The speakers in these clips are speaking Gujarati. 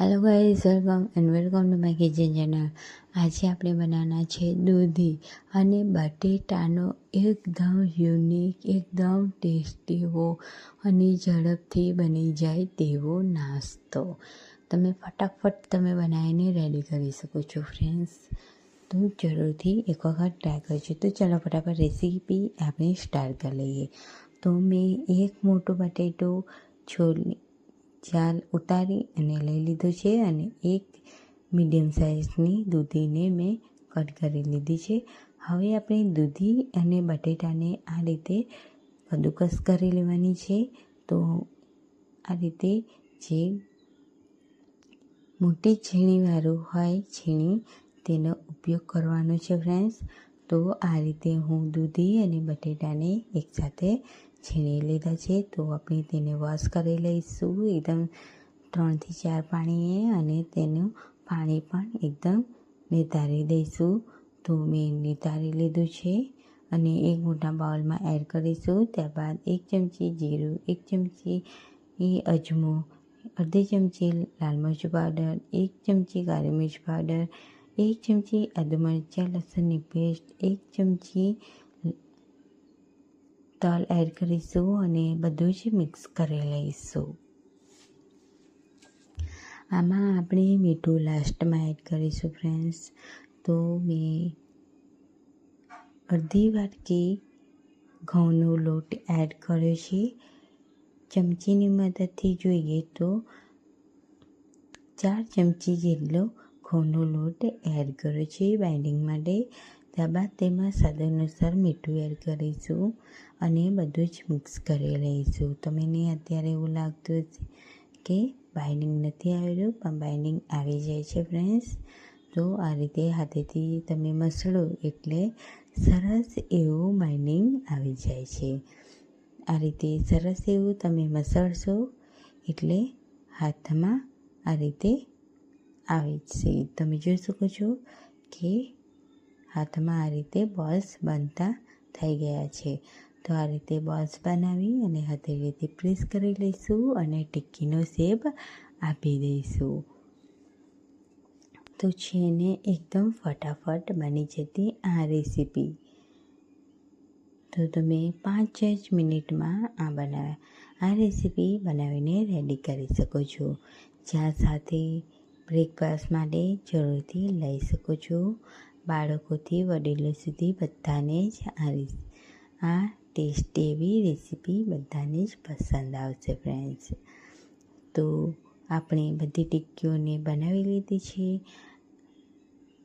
Hello guys welcome and welcome to my kitchen channel આજે આપણે બનાવવાના છે દૂધી અને બટેટાનો એકદમ યુનિક એકદમ ટેસ્ટી એવો અને ઝડપથી બની જાય તેવો નાસ્તો. તમે ફટાફટ તમે બનાવીને રેડી કરી શકો છો ફ્રેન્ડ્સ તો જરૂરથી એક વખત ટ્રાય કરજો. તો ચાલો ફટાફટ રેસીપી આપણે સ્ટાર્ટ કરી લઈએ. તો મેં એક મોટું બટેટું છોલી ચાલ ઉતારી અને લઈ લીધો છે અને એક મીડિયમ સાઇઝની દૂધીને મેં કટ કરી લીધી છે. હવે આપણે દૂધી અને બટેટાને આ રીતે કદુકસ કરી લેવાની છે. તો આ રીતે જે મોટી છીણીવાળું હોય છીણી, તેનો ઉપયોગ કરવાનો છે ફ્રેન્ડ્સ. તો આ રીતે હું દૂધી અને બટેટાને એકસાથે છીણી લીધા છે, તો આપણે તેને વોશ કરી લઈશું. એકદમ ત્રણથી ચાર પાણીએ અને તેનું પાણી પણ એકદમ નિતારી દઈશું. તો મેં નિતારી લીધું છે અને એક મોટા બાઉલમાં એડ કરીશું. ત્યારબાદ એક ચમચી જીરું, એક ચમચી અજમો, અડધી ચમચી લાલ મરચું પાવડર, એક ચમચી કાળી મિર્ચ પાવડર, એક ચમચી આદુ મરચાં, લસણની પેસ્ટ, એક ચમચી તલ એડ કરીશું અને બધું જ મિક્સ કરી લઈશું. આમાં આપણે મીઠું લાસ્ટમાં એડ કરીશું ફ્રેન્ડ્સ. તો મેં અડધી વાટકી ઘઉંનો લોટ એડ કર્યો છે. ચમચીની મદદથી જોઈએ તો ચાર ચમચી જેટલો ઘઉંનો લોટ એડ કર્યો છે બાઇન્ડિંગ માટે. ત્યારબાદ તેમાં સ્વાદ અનુસાર મીઠું એડ કરીશું અને બધું જ મિક્સ કરી લઈશું. તમને અત્યારે એવું લાગતું હશે કે બાઇન્ડિંગ નથી આવેલું પણ બાઇન્ડિંગ આવી જાય છે ફ્રેન્ડ્સ તો આ રીતે હાથેથી તમે મસળો એટલે સરસ એવું બાઇન્ડિંગ આવી જાય છે. આ રીતે સરસ એવું તમે મસળશો એટલે હાથમાં આ રીતે આવે છે. તમે જોઈ શકો છો કે હાથમાં આ રીતે બોલ્સ બનતા થઈ ગયા છે. તો આ રીતે બોલ્સ બનાવી અને હથેળીથી પ્રેસ કરી લઈશું અને ટિક્કીનો શેપ આપી દઈશું. તો છે ને, એકદમ ફટાફટ બની જતી આ રેસીપી. તો તમે પાંચ જ મિનિટમાં આ બનાવ્યા આ રેસીપી બનાવીને રેડી કરી શકો છો. ચા સાથે બ્રેકફાસ્ટ માટે જરૂરથી લઈ શકો છો. બાળકોથી વડીલો સુધી બધાને જ આ આ ટેસ્ટ એવી રેસીપી બધાને જ પસંદ આવશે ફ્રેન્ડ્સ તો આપણે બધી ટિક્કીઓને બનાવી લીધી છે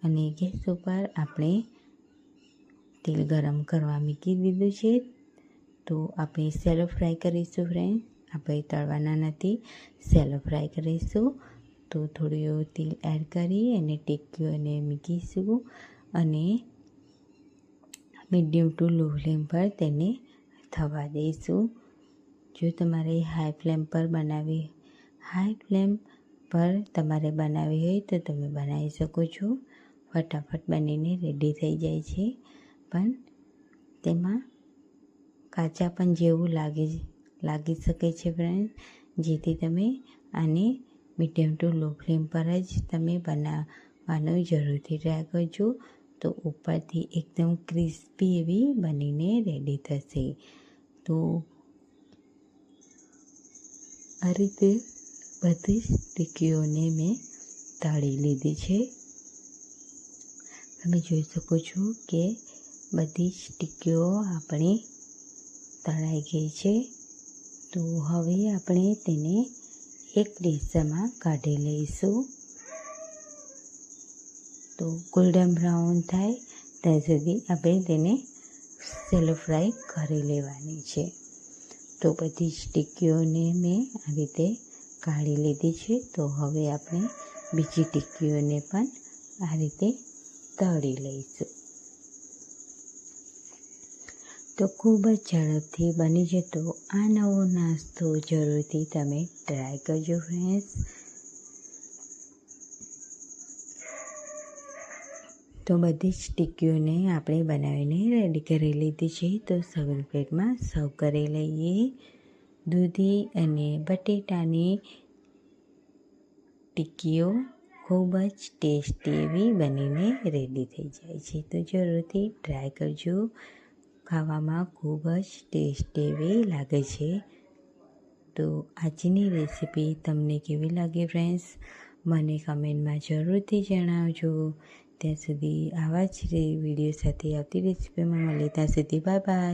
અને ગેસ ઉપર આપણે તેલ ગરમ કરવા મૂકી દીધું છે. તો આપણે સેલો ફ્રાય કરીશું ફ્રેન્ડ આપણે તળવાના નથી સેલો ફ્રાય કરીશું. તો થોડું એવું તેલ એડ કરી અને ટિક્કીઓને મૂકીશું. અને મીડિયમ ટુ લો ફ્લેમ પર તેને થવા દઈશું. જો તમારે હાઈ ફ્લેમ પર બનાવી હાઈ ફ્લેમ પર તમારે બનાવી હોય તો તમે બનાવી શકો છો. ફટાફટ બનીને રેડી થઈ જાય છે. પણ તેમાં કાચા પણ જેવું લાગે, લાગી શકે છે ફ્રેન્ડ જેથી તમે આને મીડિયમ ટુ લો ફ્લેમ પર જ તમે બનાવવાનો જરૂરથી ટ્રાય કરજો. તો ઉપરથી એકદમ ક્રિસ્પી એવી બનીને રેડી થશે. તો આ રીતે બધી જ ટીકીઓને મેં તાળી લીધી છે. તમે જોઈ શકો છો કે બધી જ ટીકીઓ આપણી તળાઈ ગઈ છે. તો હવે આપણે તેને એક ડીશમાં કાઢી લઈશું. તો ગોલ્ડન બ્રાઉન થાય, ત્યાં સુધી આપણે તેને સેલો ફ્રાય કરી લેવાની છે. તો બધી જ ટિક્કીઓને મેં આ રીતે કાઢી લીધી છે. તો હવે આપણે બીજી ટિક્કીઓને પણ આ રીતે તળી લઈશું. તો ખૂબ જ ઝડપથી બની જતો આ નવો નાસ્તો જરૂરથી તમે ટ્રાય કરજો ફ્રેન્ડ્સ તો બધી જ ટીક્કીઓને આપણે બનાવીને રેડી કરી લીધી છે. તો સર્વિંગ પ્લેટમાં સર્વ કરી લઈએ. દૂધી અને બટેટાની ટિક્કીઓ ખૂબ જ ટેસ્ટી એવી બનીને રેડી થઈ જાય છે. તો જરૂરથી ટ્રાય કરજો. ખાવામાં ખૂબ જ ટેસ્ટી એવી લાગે છે. તો આજની રેસીપી તમને કેવી લાગી ફ્રેન્ડ્સ મને કમેન્ટમાં જરૂરથી જણાવજો. ત્યાં સુધી આવા જ વીડિયો સાથે આવતી રેસીપીમાં મળે ત્યાં સુધી બાય બાય.